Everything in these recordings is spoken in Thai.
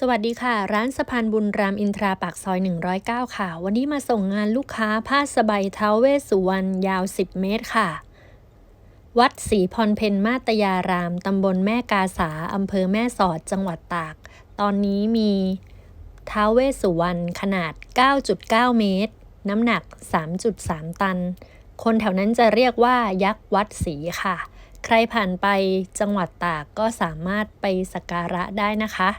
สวัสดีค่ะ ร้านสะพานบุญรามอินทราปากซอย 109 ค่ะ วันนี้มาส่งงานลูกค้าผ้าสบายเท้าเวสุวรรณยาว 10 เมตรค่ะ วัดศรีพรเพนมาตยาราม ตำบลแม่กาสา อำเภอแม่สอดจังหวัดตาก ตอนนี้มีเท้าเวสสุวรรณขนาด 9.9 เมตร น้ำหนัก 3.3 ตัน คนแถวนั้นจะเรียกว่ายักษ์วัดศรีค่ะ ใครผ่านไปจังหวัดตากก็สามารถไปสักการะได้นะคะ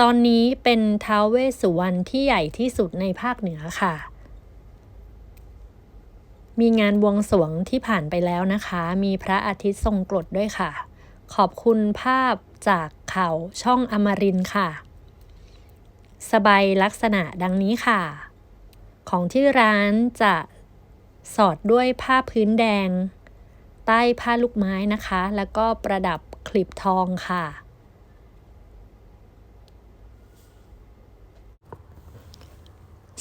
ตอนนี้เป็นท้าวเวสสุวรรณที่ใหญ่ที่สุดในภาคเหนือค่ะ มีงานบวงสรวงที่ผ่านไปแล้วนะคะ มีพระอาทิตย์ทรงกรดด้วยค่ะ ขอบคุณภาพจากข่าวช่องอมรินค่ะ สบายลักษณะดังนี้ค่ะ ของที่ร้านจะสอดด้วยผ้าพื้นแดง ใต้ผ้าลูกไม้นะคะ แล้วก็ประดับคลิปทองค่ะ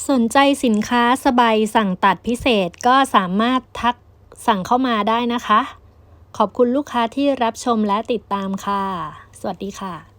สนใจสินค้าสบายสั่งตัดพิเศษก็สามารถทักสั่งเข้ามาได้นะคะ ขอบคุณลูกค้าที่รับชมและติดตามค่ะ สวัสดีค่ะ